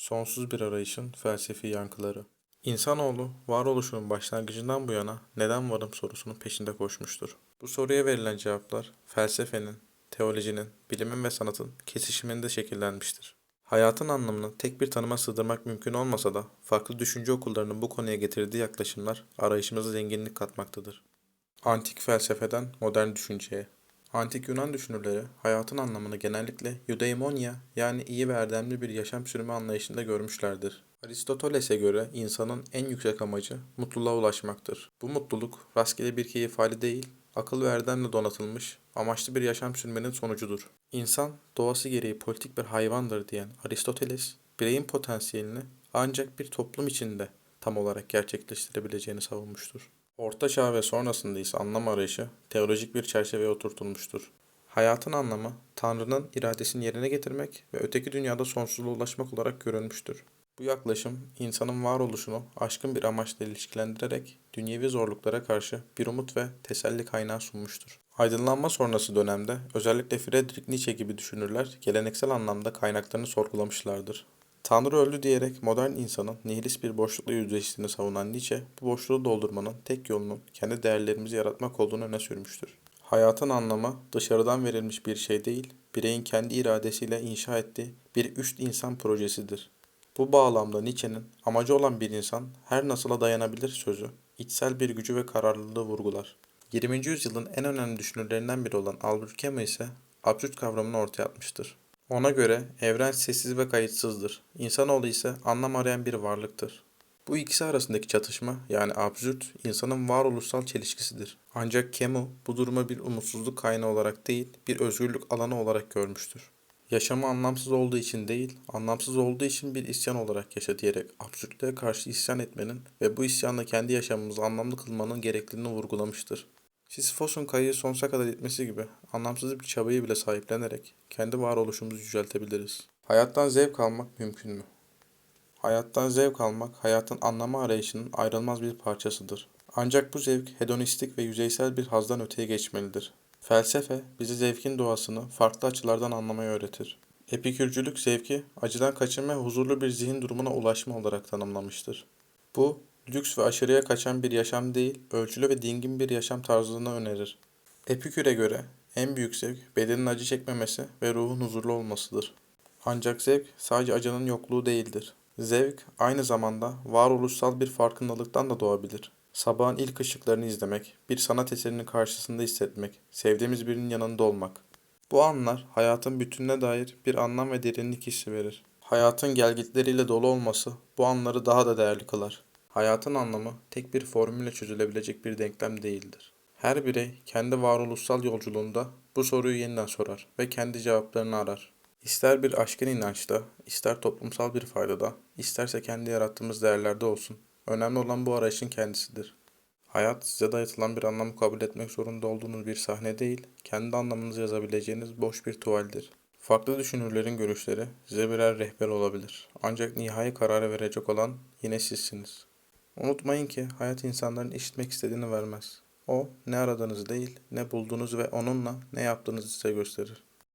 Sonsuz bir arayışın felsefi yankıları. İnsanoğlu varoluşunun başlangıcından bu yana neden varım sorusunun peşinde koşmuştur. Bu soruya verilen cevaplar felsefenin, teolojinin, bilimin ve sanatın kesişiminde şekillenmiştir. Hayatın anlamını tek bir tanıma sığdırmak mümkün olmasa da farklı düşünce okullarının bu konuya getirdiği yaklaşımlar arayışımıza zenginlik katmaktadır. Antik felsefeden modern düşünceye. Antik Yunan düşünürleri hayatın anlamını genellikle eudaimonia yani iyi ve erdemli bir yaşam sürümü anlayışında görmüşlerdir. Aristoteles'e göre insanın en yüksek amacı mutluluğa ulaşmaktır. Bu mutluluk rastgele bir keyif hali değil, akıl ve erdemle donatılmış, amaçlı bir yaşam sürmenin sonucudur. İnsan doğası gereği politik bir hayvandır diyen Aristoteles, bireyin potansiyelini ancak bir toplum içinde tam olarak gerçekleştirebileceğini savunmuştur. Orta Çağ ve sonrasında ise anlam arayışı teolojik bir çerçeveye oturtulmuştur. Hayatın anlamı, Tanrı'nın iradesini yerine getirmek ve öteki dünyada sonsuzluğa ulaşmak olarak görülmüştür. Bu yaklaşım, insanın varoluşunu aşkın bir amaçla ilişkilendirerek dünyevi zorluklara karşı bir umut ve teselli kaynağı sunmuştur. Aydınlanma sonrası dönemde özellikle Friedrich Nietzsche gibi düşünürler geleneksel anlamda kaynaklarını sorgulamışlardır. Tanrı öldü diyerek modern insanın nihilist bir boşlukla yüzleştiğini savunan Nietzsche, bu boşluğu doldurmanın tek yolunun kendi değerlerimizi yaratmak olduğunu öne sürmüştür. Hayatın anlamı dışarıdan verilmiş bir şey değil, bireyin kendi iradesiyle inşa ettiği bir üst insan projesidir. Bu bağlamda Nietzsche'nin amacı olan bir insan her nasıla dayanabilir sözü, içsel bir gücü ve kararlılığı vurgular. 20. yüzyılın en önemli düşünürlerinden biri olan Albert Camus ise absürt kavramını ortaya atmıştır. Ona göre evren sessiz ve kayıtsızdır. İnsanoğlu ise anlam arayan bir varlıktır. Bu ikisi arasındaki çatışma yani absürt insanın varoluşsal çelişkisidir. Ancak Camus bu durumu bir umutsuzluk kaynağı olarak değil bir özgürlük alanı olarak görmüştür. Yaşamı anlamsız olduğu için değil, anlamsız olduğu için bir isyan olarak yaşa diyerek absürtlüğe karşı isyan etmenin ve bu isyanla kendi yaşamımızı anlamlı kılmanın gerekliliğini vurgulamıştır. Sisyphos'un kayığı sonsuza kadar itmesi gibi anlamsız bir çabayı bile sahiplenerek kendi varoluşumuzu yüceltebiliriz. Hayattan zevk almak mümkün mü? Hayattan zevk almak hayatın anlamı arayışının ayrılmaz bir parçasıdır. Ancak bu zevk hedonistik ve yüzeysel bir hazdan öteye geçmelidir. Felsefe bize zevkin doğasını farklı açılardan anlamayı öğretir. Epikürcülük zevki acıdan kaçınma ve huzurlu bir zihin durumuna ulaşma olarak tanımlamıştır. Bu lüks ve aşırıya kaçan bir yaşam değil, ölçülü ve dingin bir yaşam tarzını önerir. Epikür'e göre en büyük zevk bedenin acı çekmemesi ve ruhun huzurlu olmasıdır. Ancak zevk sadece acının yokluğu değildir. Zevk aynı zamanda varoluşsal bir farkındalıktan da doğabilir. Sabahın ilk ışıklarını izlemek, bir sanat eserinin karşısında hissetmek, sevdiğimiz birinin yanında olmak. Bu anlar hayatın bütününe dair bir anlam ve derinlik hissi verir. Hayatın gelgitleriyle dolu olması bu anları daha da değerli kılar. Hayatın anlamı tek bir formülle çözülebilecek bir denklem değildir. Her birey kendi varoluşsal yolculuğunda bu soruyu yeniden sorar ve kendi cevaplarını arar. İster bir aşkın inançta, ister toplumsal bir faydada, isterse kendi yarattığımız değerlerde olsun. Önemli olan bu arayışın kendisidir. Hayat size dayatılan bir anlamı kabul etmek zorunda olduğunuz bir sahne değil, kendi anlamınızı yazabileceğiniz boş bir tuvaldir. Farklı düşünürlerin görüşleri size birer rehber olabilir. Ancak nihai kararı verecek olan yine sizsiniz. Unutmayın ki hayat insanların işitmek istediğini vermez. O ne aradığınızı değil, ne bulduğunuz ve onunla ne yaptığınızı size gösterir.